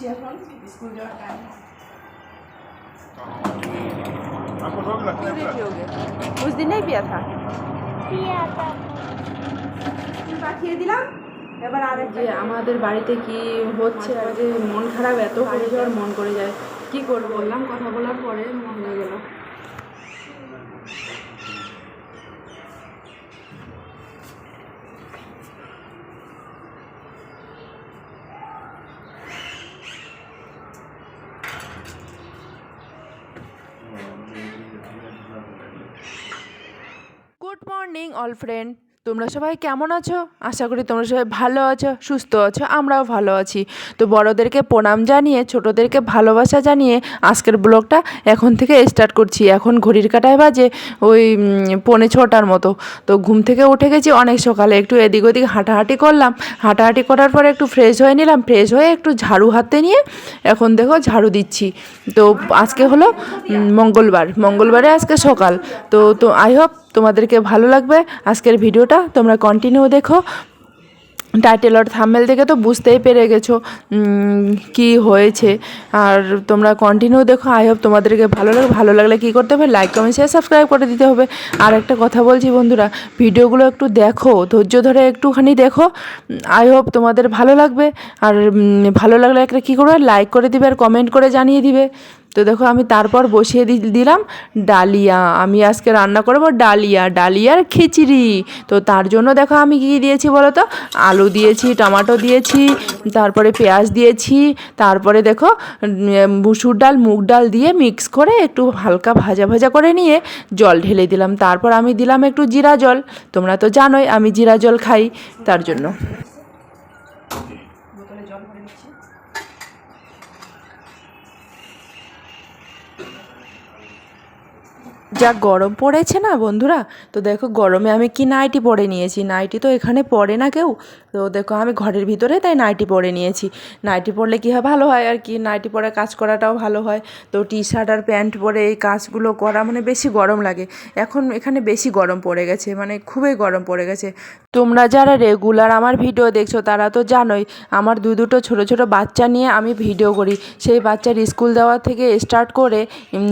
করছি এখন স্কুল যাওয়ার টাইম आपको रोग लगता क्यों है नहीं पियोगे कुछ दिन नहीं पिया था পাঠিয়ে দিলাম এবার আরেক যে আমাদের বাড়িতে কি হচ্ছে আর যে মন খারাপ এত করে যাওয়ার মন করে যায় কি করবো বললাম কথা বলার পরে মন হয়ে গেল মর্নিং অল ফ্রেন্ড তোমরা সবাই কেমন আছো? আশা করি তোমরা সবাই ভালো আছো, সুস্থ আছো, আমরাও ভালো আছি। তো বড়োদেরকে প্রণাম জানিয়ে, ছোটোদেরকে ভালোবাসা জানিয়ে আজকের ব্লগটা এখন থেকে স্টার্ট করছি। এখন ঘড়ির কাটায় বাজে ওই পৌনে ছটার মতো। তো ঘুম থেকে উঠে গেছি অনেক সকালে। একটু এদিক ওদিক হাঁটাহাঁটি করলাম। হাঁটাহাঁটি করার পরে একটু ফ্রেশ হয়ে নিলাম। ফ্রেশ হয়ে একটু ঝাড়ু হাতে নিয়ে এখন দেখো ঝাড়ু দিচ্ছি। তো আজকে হলো মঙ্গলবার। মঙ্গলবারে আজকে সকাল। তো তো আই হোপ তোমাদেরকে ভালো লাগবে। আজকের ভিডিওটা তোমরা কন্টিনিউ দেখো। টাইটেল আর থাম্বেল দেখে তো বুঝতেই পেরে গেছো কি হয়েছে। আর তোমরা কন্টিনিউ দেখো। আই হোপ তোমাদেরকে ভালো লাগে ভালো লাগলে কী করতে হবে? লাইক কমেন্ট শেয়ার সাবস্ক্রাইব করে দিতে হবে। আর একটা কথা বলছি বন্ধুরা, ভিডিওগুলো একটু দেখো, ধৈর্য ধরে একটুখানি দেখো। আই হোপ তোমাদের ভালো লাগবে। আর ভালো লাগলে একটা কী করবে? লাইক করে দিবে আর কমেন্ট করে জানিয়ে দিবে। তো দেখো আমি তারপর বসিয়ে দিলাম ডালিয়া। আমি আজকে রান্না করব ডালিয়া, ডালিয়ার খিচড়ি। তো তার জন্য দেখো আমি কী দিয়েছি বলো তো? আলু দিয়েছি, টমাটো দিয়েছি, তারপরে পেঁয়াজ দিয়েছি, তারপরে দেখো মুসুর ডাল, মুগ ডাল দিয়ে মিক্স করে একটু হালকা ভাজা ভাজা করে নিয়ে জল ঢেলে দিলাম। তারপর আমি দিলাম একটু জিরা জল। তোমরা তো জানোই আমি জিরা জল খাই তার জন্য বোতলে জল ভরে নিচ্ছি যা গরম পড়েছে না বন্ধুরা, তো দেখো গরমে আমি কি নাইটি পরে নিয়েছি। নাইটি তো এখানে পরে না কেউ, তো দেখো আমি ঘরের ভিতরে তাই নাইটি পরে নিয়েছি। নাইটি পরলে কী হয় ভালো হয় আর কি? নাইটি পরে কাজ করাটাও ভালো হয়। তো টি শার্ট আর প্যান্ট পরে এই কাজগুলো করা মানে বেশি গরম লাগে। এখন এখানে বেশি গরম পড়ে গেছে মানে খুবই গরম পড়ে গেছে। তোমরা যারা রেগুলার আমার ভিডিও দেখছ তারা তো জানোই, আমার দু দুটো ছোট ছোট বাচ্চা নিয়ে আমি ভিডিও করি। সেই বাচ্চার স্কুল দেওয়া থেকে স্টার্ট করে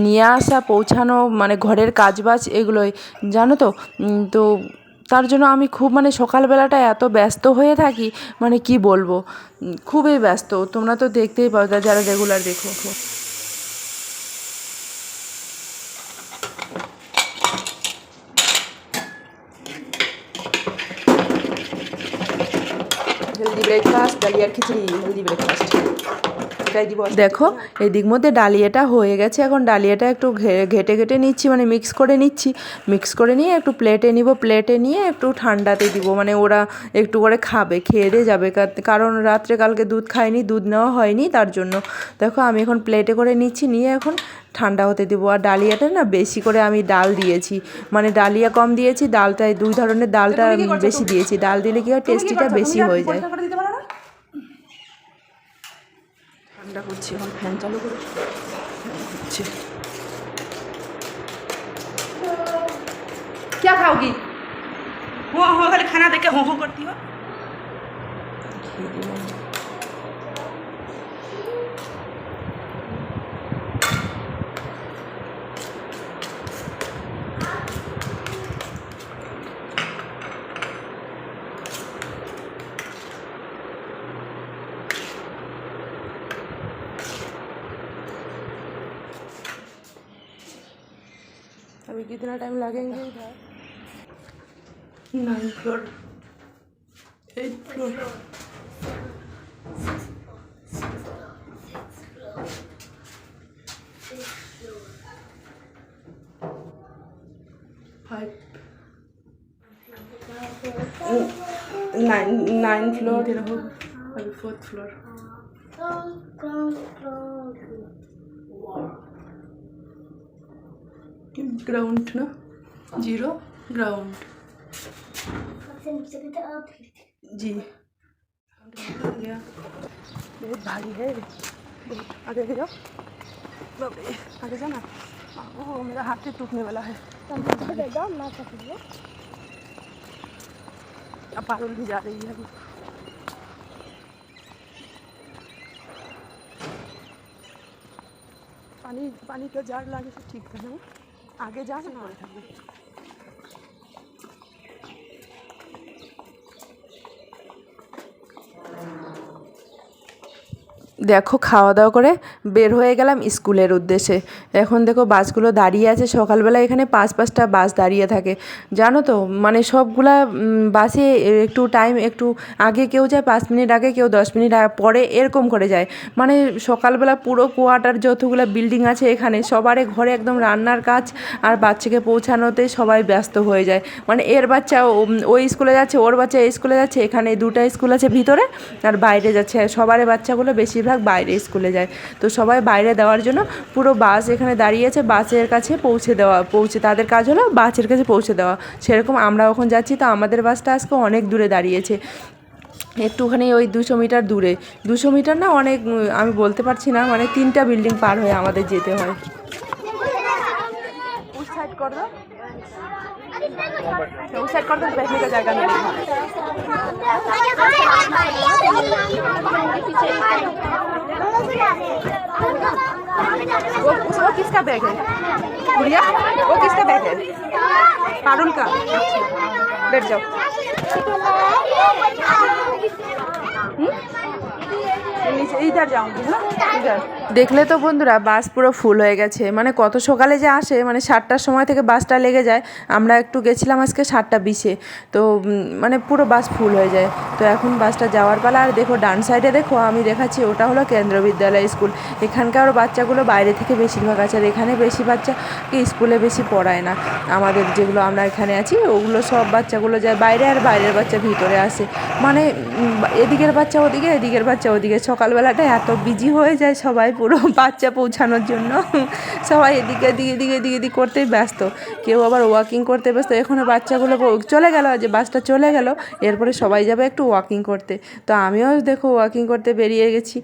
নিয়ে আসা, পৌঁছানো মানে ঘরের কাজবাজ এগুলোই, জানো তো? তো তার জন্য আমি খুব মানে সকালবেলাটা এত ব্যস্ত হয়ে থাকি মানে কি বলব? খুবই ব্যস্ত। তোমরা তো দেখতেই পাও যারা রেগুলার দেখো। হেলদি ব্রেকফাস্ট ডালিয়ার খিচড়ি হেলদি ব্রেকফাস্ট দেখো এদিক মধ্যে ডালিয়াটা হয়ে গেছে। এখন ডালিয়াটা একটু ঘে- ঘেটে ঘেটে নিচ্ছি মানে মিক্স করে নিচ্ছি। মিক্স করে নিয়ে একটু প্লেটে নিব। প্লেটে নিয়ে একটু ঠান্ডাতে দিব। মানে ওরা একটু করে খাবে খেয়ে দিয়ে যাবে। কারণ রাত্রে কালকে দুধ খায়নি দুধ নেওয়া হয়নি তার জন্য। দেখো আমি এখন প্লেটে করে নিচ্ছি নিয়ে এখন ঠান্ডা হতে দেবো। আর ডালিয়াটা না বেশি করে আমি ডাল দিয়েছি। মানে ডালিয়া কম দিয়েছি ডালটায় দুই ধরনের ডালটা বেশি দিয়েছি। ডাল দিলে কি হয় টেস্টিটা বেশি হয়ে যায়। ঠান্ডা করছি এখন ফ্যান চালু করে হচ্ছে क्या खाओगी हो हो खाली खाना देख के हो हो करती हो कितना टाइम लगेंगे इधर? Nine floor eight floor five nine nine floor fourth floor ground ना? Zero ground. जी। बहुत भारी है। बहुत आगे आगे जाओ। आगे जाओ ना ओह, मेरा हाथ ही टूटने वाला है। अब पारुल भी जा रही है अभी। पानी पानी का जाड़ लाने से ठीक कर रहे আগে যা আছে পরে থাকবে দেখো খাওয়া দাওয়া করে বের হয়ে গেলাম স্কুলের উদ্দেশ্যে। এখন দেখো, বাসগুলো দাঁড়িয়ে আছে। সকালবেলা এখানে পাঁচ পাঁচটা বাস দাঁড়িয়ে থাকে। জানো তো মানে সবগুলা বাসে একটু টাইম একটু আগে কেউ যায়, পাঁচ মিনিট আগে কেউ দশ মিনিট পরে এরকম করে যায়। মানে সকালবেলা পুরো কোয়ার্টার যতগুলো বিল্ডিং আছে এখানে সবারই ঘরে একদম রান্নার কাজ আর বাচ্চাকে পৌঁছানোতে সবাই ব্যস্ত হয়ে যায়। মানে এর বাচ্চা ওই স্কুলে যাচ্ছে, ওর বাচ্চা এই স্কুলে যাচ্ছে, এখানে দুটা স্কুল আছে ভিতরে আর বাইরে যাচ্ছে। আর সবারই বাচ্চাগুলো বেশিরভাগ বাইরে স্কুলে যায়। তো সবাই বাইরে দেওয়ার জন্য পুরো বাস এখানে দাঁড়িয়েছে বাসের কাছে পৌঁছে দেওয়া পৌঁছে তাদের কাজ হলো বাসের কাছে পৌঁছে দেওয়া। সেরকম আমরা এখন যাচ্ছি তো আমাদের বাসটা আজকে অনেক দূরে দাঁড়িয়েছে। একটুখানি ওই দুশো মিটার দূরে। দুশো মিটার না অনেক আমি বলতে পারছি না মানে তিনটা বিল্ডিং পার হয়ে আমাদের যেতে হয়। उस साइड कर दो उस साइड कर दो तो बैठने का जगह मिलेगा वो वो किसका बैग है गुड़िया वो किसका बैग है पारुल का अच्छा बैठ जाओ नीचे इधर जाऊंगी ना इधर দেখলে তো বন্ধুরা বাস পুরো ফুল হয়ে গেছে মানে কত সকালে যে আসে মানে সাতটার সময় থেকে বাসটা লেগে যায় আমরা একটু গেছিলাম আজকে সাতটা বিশে তো উম, মানে পুরো বাস ফুল হয়ে যায় তো এখন বাসটা যাওয়ার পালা। আর দেখো, ডান সাইডে দেখো, আমি দেখাচ্ছি, ওটা হলো কেন্দ্র বিদ্যালয় স্কুল। এখানকার বাচ্চাগুলো বাইরে থেকে বেশিরভাগ আছে, আর এখানে বেশি বাচ্চাকে স্কুলে বেশি পড়ায় না। আমাদের যেগুলো আমরা এখানে আছি, ওগুলো সব বাচ্চাগুলো যায় বাইরে, আর বাইরের বাচ্চা ভিতরে আসে। মানে এদিকের বাচ্চা ওদিকে, এদিকের বাচ্চা ওদিকে। সকালবেলাটা এত বিজি হয়ে যায় সবাই পুরো বাচ্চা পৌঁছানোর জন্য। সবাই এদিকে এদিকে এদিকে এদিকে, এদিক করতেই ব্যস্ত। কেউ আবার ওয়াকিং করতে ব্যস্ত। এখনও বাচ্চাগুলো চলে গেল, যে বাসটা চলে গেল। এরপরে সবাই যাবে একটু ওয়াকিং করতে। তো আমিও দেখো ওয়াকিং করতে বেরিয়ে গেছি।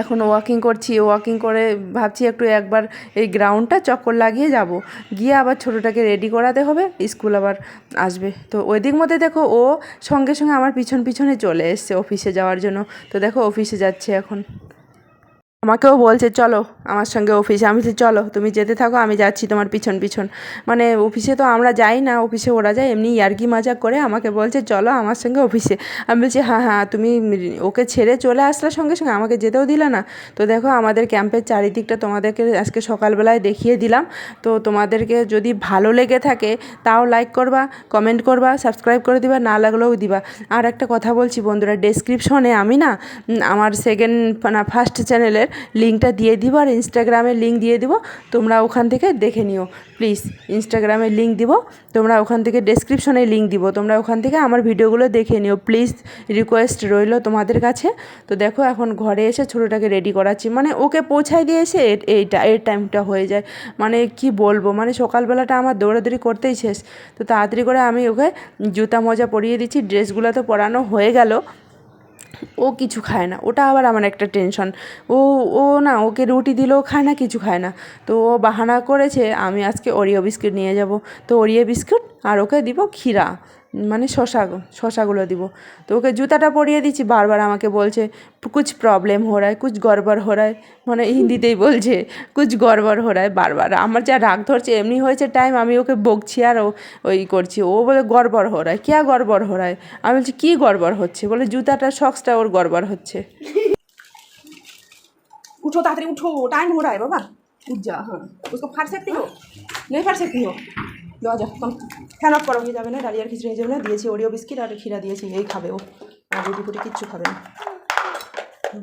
এখন ওয়াকিং করছি ওয়াকিং করে ভাবছি একটু একবার এই গ্রাউন্ডটা চক্কর লাগিয়ে যাব। গিয়ে আবার ছোটোটাকে রেডি করাতে হবে স্কুল আবার আসবে। তো ওই দিক মধ্যে দেখো ও সঙ্গে সঙ্গে আমার পিছন পিছনে চলে এসছে অফিসে যাওয়ার জন্য। তো দেখো অফিসে যাচ্ছে এখন। আমাকেও বলছে, চলো আমার সঙ্গে অফিসে। আমি বলছি, চলো, তুমি যেতে থাকো, আমি যাচ্ছি তোমার পিছন পিছন। মানে অফিসে তো আমরা যাই না, অফিসে ওরা যায়, এমনি ইয়ার্কি মজা করে আমাকে বলছে, চলো আমার সঙ্গে অফিসে। আমি বলছি হ্যাঁ হ্যাঁ তুমি ওকে ছেড়ে চলে আসলে সঙ্গে সঙ্গে, আমাকে যেতেও দিলে না। তো দেখো আমাদের ক্যাম্পের চারিদিকটা তোমাদেরকে আজকে সকালবেলায় দেখিয়ে দিলাম। তো তোমাদেরকে যদি ভালো লেগে থাকে, তাও লাইক করবা কমেন্ট করবা সাবস্ক্রাইব করে দিবা, না লাগলেও দিবা। আর একটা কথা বলছি বন্ধুরা ডেসক্রিপশনে আমি না আমার সেকেন্ড না ফার্স্ট চ্যানেলের লিঙ্কটা দিয়ে দিব আর ইনস্টাগ্রামের লিঙ্ক দিয়ে দিব, তোমরা ওখান থেকে দেখে নিও। প্লিজ ইনস্টাগ্রামের লিঙ্ক দিব, তোমরা ওখান থেকে ডেসক্রিপশনে লিঙ্ক দিব, তোমরা ওখান থেকে আমার ভিডিওগুলো দেখে নিও। প্লিজ রিকোয়েস্ট রইল তোমাদের কাছে। তো দেখো এখন ঘরে এসে ছোটোটাকে রেডি করাচ্ছি। মানে ওকে পৌঁছায় দিয়ে এসে এইটা, এর টাইমটা হয়ে যায়। মানে কি বলব? মানে সকালবেলাটা আমার দৌড়াদৌড়ি করতেই শেষ। তো তাড়াতাড়ি করে আমি ওকে জুতা মোজা পরিয়ে দিচ্ছি ড্রেসগুলো তো পরানো হয়ে গেল। ও কিছু খায় না। ওটা আবার আমার একটা টেনশন ও ও না, ওকে রুটি দিলেও খায় না, কিছু খায় না। তো ও বাহানা করেছে, আমি আজকে ওরিও বিস্কুট নিয়ে যাব। তো ওরিও বিস্কুট আর ওকে দিব ক্ষীরা। মানে শশা শশাগুলো দিব তো ওকে জুতাটা পরিয়ে দিচ্ছি বারবার আমাকে বলছে কুছ প্রবলেম হো রায় কুছ গড়বড় হো রায় মানে হিন্দিতেই বলছে কুছ গড়বড় হো রায় বারবার আমার যা রাগ ধরছে এমনি হয়েছে টাইম আমি ওকে বকছি আর ও ওই করছি ও বলে গড়বড় হো রায় ক্যা গড়বড় হো রায় আমি বলছি কী গড়বড় হচ্ছে বলে জুতাটা শক্সটা ওর গড়বড় হচ্ছে उठो तातरी उठो टाइम हो रहा है बाबा उठ जा हाँ उसको फाड़ सकती हो नहीं फाड़ सकती हो लो जा कम ফ্যান অফ করো হয়ে যাবে না ডালিয়ার খিচুড়ি হয়ে যাবে না দিয়েছি ওরিও বিস্কিট আর ক্ষীরা দিয়েছি এই খাবে ও আর রুটি ফুটি কিচ্ছু খাবে না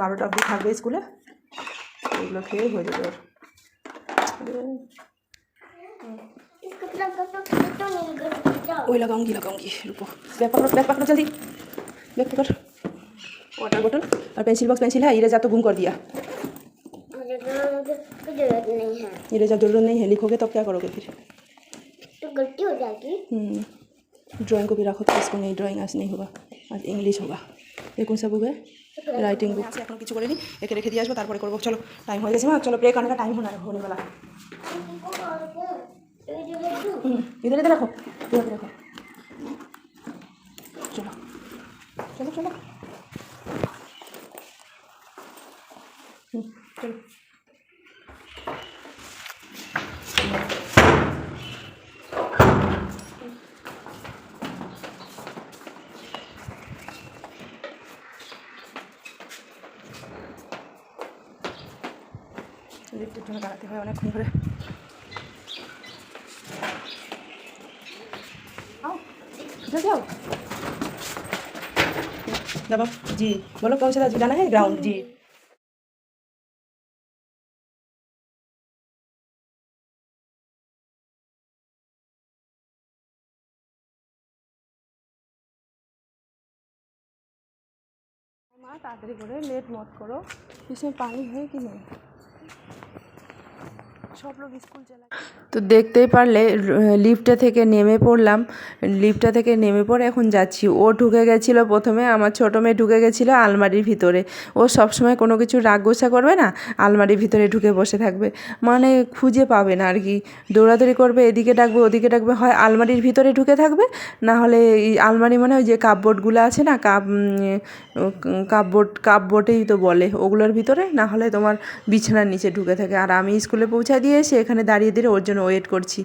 বারোটা অবধি থাকবে স্কুলে এগুলো খেয়ে হয়ে যাবে ওর वही लगाऊंगी लगाऊंगी रुको बैग पकड़ो बैग पकड़ो जल्दी बैग पकड़ वाटर बोतल और पेंसिल बॉक्स पेंसिल है इरेजर तो गुम कर दिया मुझे तो मुझे कोई जरूरत नहीं है इरेजर जरूरत नहीं है लिखोगे तब क्या करोगे फिर तो गलती हो जाएगी ड्राइंग को भी रखो तो इसको नहीं ड्राइंग आज नहीं होगा आज इंग्लिश होगा ये कौन सा बुक है রাইটিং বুক আছে এখন কিছু করিনি একে রেখে দিয়ে আসবো তারপরে করবো চলো টাইম হয়ে গেছে মা চলো ব্রেক আনে টাইম होना होने वाला है हम्म, इधर इधर रखो इधर रखो चलो चलो কিসের জন্য দাঁড়াতে হয় অনেকক্ষণ ধরে आओ जल्दी आओ दबाओ जी बोलो कौन सा जाना है ग्राउंड जी माँ ताड़ाताड़ी করে लेट मत करो इसमें पानी है कि नहीं তো দেখতেই পারলে লিফটে থেকে নেমে পড়লাম। লিফটটা থেকে নেমে পড়ে এখন যাচ্ছি। ও ঢুকে গেছিল প্রথমে, আমার ছোটো মেয়ে ঢুকে গেছিল আলমারির ভিতরে। ও সবসময় কোনো কিছু রাগ গোসা করবে না, আলমারির ভিতরে ঢুকে বসে থাকবে। মানে খুঁজে পাবে না আর কি। দৌড়াদৌড়ি করবে, এদিকে ডাকবে, ওদিকে ডাকবে, হয় আলমারির ভিতরে ঢুকে থাকবে, না হলে আলমারি মানে ওই যে কাপবোর্ডগুলো আছে না কাপ কাপবোর্ড কাপবোর্ডেই তো বলে। ওগুলোর ভিতরে, না হলে তোমার বিছানার নিচে ঢুকে থাকে। আর আমি স্কুলে পৌঁছা দিয়ে এসে এখানে দাঁড়িয়ে দিয়ে ওর জন্য ওয়েট করছি।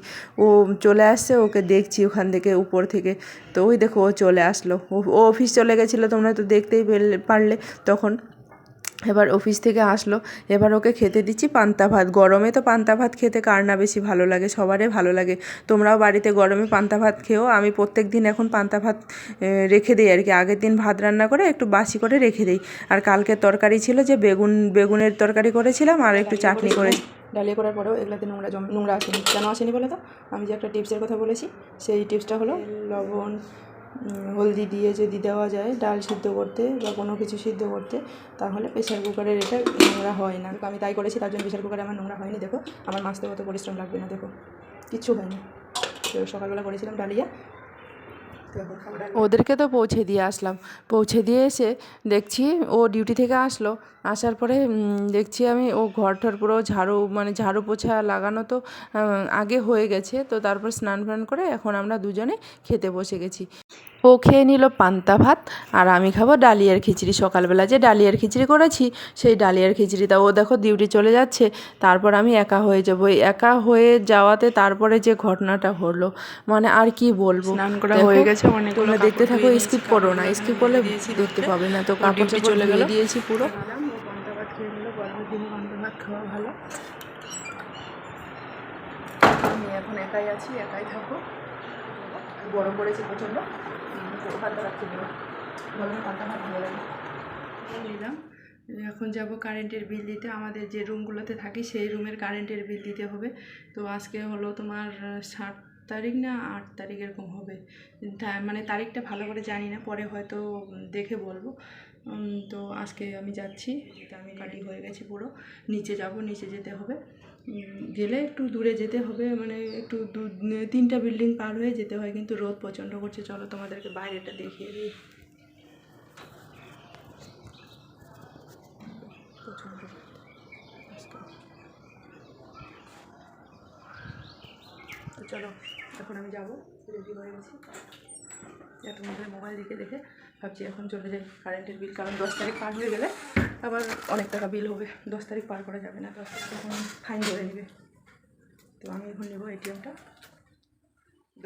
ও চলে আসছে, ওকে দেখছি ওখান থেকে উপর থেকে। তো ওই দেখো ও চলে আসলো। ও অফিস চলে গেছিল, তোমরা তো দেখতেই পারলে। তখন এবার অফিস থেকে আসলো। এবার ওকে খেতে দিচ্ছি পান্তা ভাত। গরমে তো পান্তা ভাত খেতে কার না বেশি ভালো লাগে? সবারই ভালো লাগে। তোমরাও বাড়িতে গরমে পান্তা ভাত খেও। আমি প্রত্যেক দিন এখন পান্তা ভাত রেখে দিই আর কি আগের দিন ভাত রান্না করে একটু বাসি করে রেখে দিই। আর কালকে তরকারি ছিল যে বেগুন বেগুনের তরকারি করেছিলাম আর একটু চাটনি করে। ডালিয়া করার পরেও এগুলোতে নোংরা জম নোংরা আসেনি। কেন আসেনি বলে তো? আমি যে একটা টিপসের কথা বলেছি সেই টিপসটা হলো লবণ হলদি দিয়ে যদি দেওয়া যায়, ডাল সিদ্ধ করতে বা কোনো কিছু সিদ্ধ করতে, তাহলে প্রেশার কুকারের এটা নোংরা হয় না। আমি তাই করেছি, তার জন্য প্রেশার কুকারে আমার নোংরা হয়নি, দেখো। আমার মাছতে কত পরিশ্রম লাগবে না, দেখো। কিচ্ছু হয়নি। তো সকালবেলা করেছিলাম ডালিয়া। ওদেরকে তো পৌঁছে দিয়ে আসলাম। পৌঁছে দিয়ে এসে দেখছি ও ডিউটি থেকে আসলো। আসার পরে দেখছি আমি ও ঘর টর পুরো ঝাড়ু মানে ঝাড়ু পোছা লাগানো তো আগে হয়ে গেছে। তো তারপর স্নান ফান করে এখন আমরা দুজনে খেতে বসে গেছি। ও খেয়ে নিল পান্তা ভাত আর আমি খাব ডালিয়ার খিচড়ি। সকালবেলা যে ডালিয়ার খিচড়ি করেছি সেই ডালিয়ার খিচড়িটা ও দেখো ডিউটি চলে যাচ্ছে তারপর আমি একা হয়ে যাব। একা হয়ে যাওয়াতে তারপরে যে ঘটনাটা হলো মানে আর কি বলব? স্নান করা হয়ে গেছে, তোমরা দেখতে থাকো স্কিপ করো না স্কিপ করলে দেখতে পাবে না। তো কাপড় চলে গেল। দিয়েছি পুরো গেলাম, ও পান্তা ভাত খেয়ে নিল গরমের দিনে পান্তা ভাত খাওয়া ভালো আমি এখন একাই আছি, একাই থাকব। গরম পড়েছে প্রচণ্ড। পান্তা ভাত খেয়ে গরমে পান্তা ভাত ভালো লাগে নিলাম এখন যাব কারেন্টের বিল দিতে। আমাদের যে রুমগুলোতে থাকি, সেই রুমের কারেন্টের বিল দিতে হবে। তো আজকে হলো তোমার সাত তারিখ না, আট তারিখ এরকম হবে। মানে তারিখটা ভালো করে জানি না, পরে হয়তো দেখে বলব। তো আজকে আমি যাচ্ছি। আমি কাটি হয়ে গেছি পুরো। নিচে যাব, নিচে যেতে হবে। গেলে একটু দূরে যেতে হবে মানে একটু দু তিনটা বিল্ডিং পার হয়ে যেতে হয়, কিন্তু রোদ প্রচণ্ড করছে। চলো তোমাদেরকে বাইরেটা দেখিয়ে দিই। চলো, এখন আমি যাব। রেডি হয়ে গেছি। মধ্যে মোবাইল দেখে দেখে। ভাবছি এখন চলে যাই কারেন্টের বিল কারণ দশ তারিখ পার হয়ে গেলে আবার অনেক টাকা বিল হবে। দশ তারিখ পার করা যাবে না, দশ তারিখ তখন ফাইন ধরে নেবে তো আমি এখন নেব এটিএমটা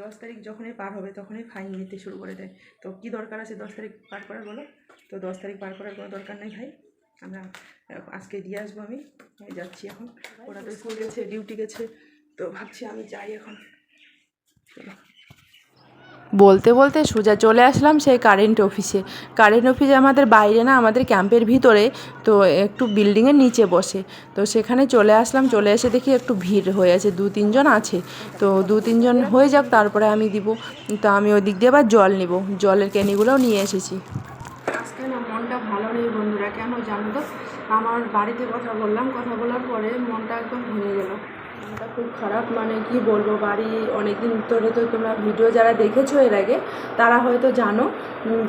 দশ তারিখ যখনই পার হবে তখনই ফাইন নিতে শুরু করে দেয়। তো কী দরকার আছে দশ তারিখ পার করার বলো? তো দশ তারিখ পার করার কোনো দরকার নেই ভাই। আমরা আজকে দিয়ে আসব আমি। আমি যাচ্ছি এখন। ওরা তো স্কুল গেছে ডিউটি গেছে। তো ভাবছি আমি যাই এখন। চলো। বলতে বলতে সোজা চলে আসলাম সেই কারেন্ট অফিসে কারেন্ট অফিসে আমাদের বাইরে না, আমাদের ক্যাম্পের ভিতরে তো একটু বিল্ডিংয়ের নিচে বসে। তো সেখানে চলে আসলাম, চলে এসে দেখি একটু ভিড় হয়ে আছে, দু তিনজন আছে। তো দু তিনজন হয়ে যাক, তারপরে আমি দিব। তো আমি ওই দিক দিয়ে আবার জল নিব, জলের ক্যানিগুলোও নিয়ে এসেছি। না মনটা ভালো নেই বন্ধুরা, কেন জানো তো? আমার বাড়িতে কথা বললাম, কথা বলার পরে মনটা একদম ভেঙে গেল। মনটা খুব খারাপ মানে কি বলব, বাড়ি অনেক দিন ধরে তো তোমরা ভিডিও যারা দেখেছ এর আগে, তারা হয়তো জানো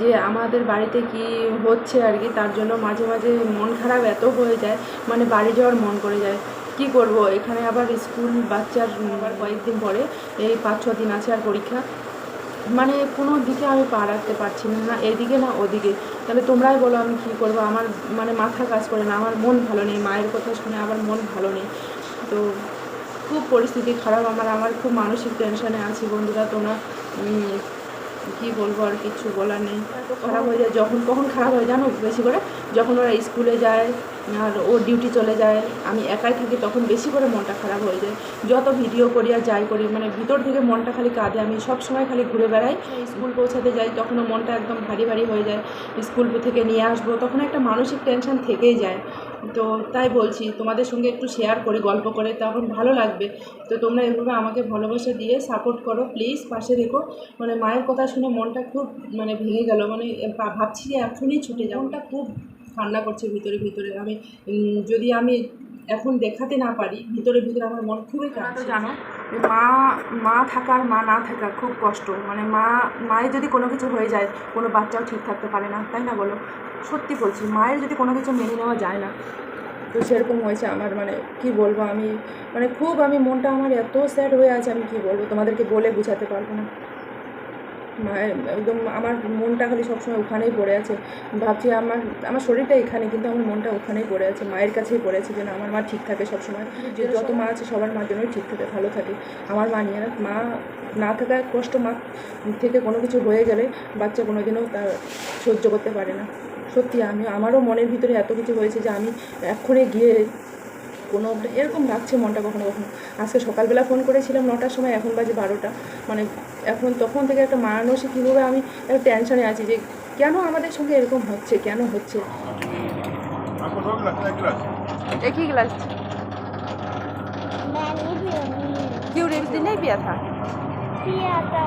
যে আমাদের বাড়িতে কি হচ্ছে আর কি, তার জন্য মাঝে মাঝে মন খারাপ এত হয়ে যায় মানে বাড়ি যাওয়ার মন করে যায়। কি করব, এখানে আবার স্কুল বাচ্চার আবার কয়েকদিন পরে এই পাঁচ ছ দিন আছে আর পরীক্ষা। মানে কোনো দিকে আমি পা রাখতে পারছি না না এদিকে না ওদিকে। তাহলে তোমরাই বলো আমি কী করব, আমার মানে মাথা কাজ করে না, আমার মন ভালো নেই, মায়ের কথা শুনে আমার মন ভালো নেই। তো খুব পরিস্থিতি খারাপ, আমার আমার খুব মানসিক টেনশনে আছি বন্ধুরা, তোমরা কী বলব আর কিচ্ছু বলার নেই। খারাপ হয়ে যায়, যখন, কখন খারাপ হয়ে জানো? বেশি করে যখন ওরা স্কুলে যায়, আর ওর ডিউটি চলে যায়, আমি একাই থাকি, তখন বেশি করে মনটা খারাপ হয়ে যায়। যত ভিডিও করি আর যাই করি মানে ভিতর থেকে মনটা খালি কাঁদে, আমি সব সময় খালি ঘুরে বেড়াই। স্কুল পৌঁছাতে যাই, তখনও মনটা একদম ভারী ভারী হয়ে যায়। স্কুল থেকে নিয়ে আসব, তখন একটা মানসিক টেনশন থেকেই যায়। তো তাই বলছি, তোমাদের সঙ্গে একটু শেয়ার করি, গল্প করে তখন ভালো লাগবে। তো তোমরা এভাবে আমাকে ভালোবাসা দিয়ে সাপোর্ট করো প্লিজ পাশে দেখো মানে মায়ের কথা শুনে মনটা খুব মানে ভেঙে গেল। মানে ভাবছি যে এখনই ছুটে যাও মনটা খুব ঠান্ডা করছে ভিতরে ভিতরে। আমি যদি আমি এখন দেখাতে না পারি ভিতরে ভিতরে আমার মন খুবই কাঁদছে জানো মা মা থাকার মা না থাকা খুব কষ্ট। মানে মা মায়ের যদি কোনো কিছু হয়ে যায় কোনো বাচ্চাও ঠিক থাকতে পারে না তাই না বলো? সত্যি বলছি মায়ের যদি কোনো কিছু মেনে নেওয়া যায় না তো সেরকম হয়েছে আমার মানে কি বলব আমি মানে খুব আমি মনটা আমার এত স্যাড হয়ে আছে আমি কি বলব? তোমাদেরকে বলে বোঝাতে পারব না। একদম আমার মনটা খালি সবসময় ওখানেই পড়ে আছে। ভাবছি আমার আমার শরীরটা এখানে কিন্তু আমার মনটা ওখানেই পড়ে আছে। মায়ের কাছেই পড়ে আছে যে না আমার মা ঠিক থাকে সবসময়। যে যত মা আছে সবার মার জন্যই ঠিক থাকে ভালো থাকে। আমার মা নিয়ে মা না থাকার কষ্ট মা থেকে কোনো কিছু হয়ে গেলে বাচ্চা কোনো দিনও তার সহ্য করতে পারে না। সত্যি আমি আমারও মনের ভিতরে এত কিছু হয়েছে যে আমি এক্ষণে গিয়ে কোনো একটা এরকম লাগছে মনটা কখনো কখনো আজকে সকালবেলা ফোন করেছিলাম নটার সময় এখন বাজে বারোটা মানে এখন তখন থেকে একটা মানসিক কীভাবে আমি একটা টেনশনে আছি যে কেন আমাদের সঙ্গে এরকম হচ্ছে কেন হচ্ছে आपको दो गिलास एक गिलास একই গ্লাস मैं नहीं पीऊंगी क्यों एक दिन नहीं पिया था पिया था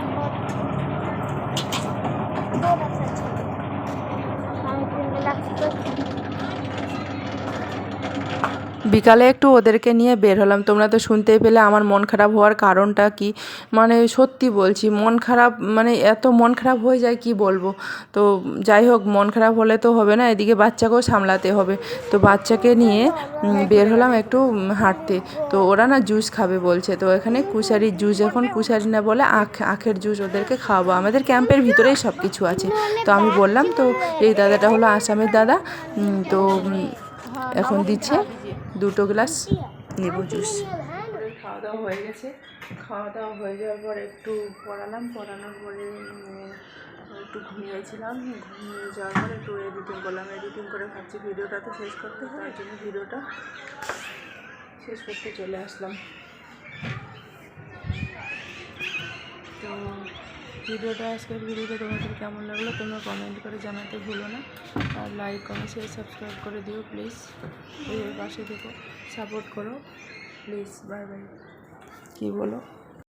বিকালে একটু ওদেরকে নিয়ে বের হলাম। তোমরা তো শুনতেই পেলে আমার মন খারাপ হওয়ার কারণটা কি? মানে সত্যি বলছি, মন খারাপ মানে এত মন খারাপ হয়ে যায় কি বলব? তো যাই হোক, মন খারাপ হলে তো হবে না, এদিকে বাচ্চাকেও সামলাতে হবে। তো বাচ্চাকে নিয়ে বের হলাম একটু হাঁটতে। তো ওরা না জুস খাবে বলছে। তো এখানে কুশারির জুস, এখন কুশারি না বলে আখ, আখের জুস ওদেরকে খাওয়াবো। আমাদের ক্যাম্পের ভিতরেই সব কিছু আছে। তো আমি বললাম, তো এই দাদাটা হলো আসামের দাদা। তো এখন দিচ্ছে। দুটো গ্লাস লেবু জুস। খাওয়া দাওয়া হয়ে গেছে। খাওয়া দাওয়া হয়ে যাওয়ার পর একটু পড়ালাম, পড়ানোর পরে একটু ঘুমিয়েছিলাম। ঘুমিয়ে যাওয়ার পর একটু এডিটিং করলাম। এডিটিং করে ভাবছি ভিডিওটা তো শেষ করতে হয় জন্য ভিডিওটা শেষ করতে চলে আসলাম। তো ভিডিওটা, আজকের ভিডিওটা তোমাদের কেমন লাগল তোমরা কমেন্ট করে জানাতে ভুলো না। আর লাইক কমেন্ট শেয়ার সাবস্ক্রাইব করে দিও প্লিজ এই পাশে দেখো সাপোর্ট করো। প্লিজ বাই বাই কী বলো?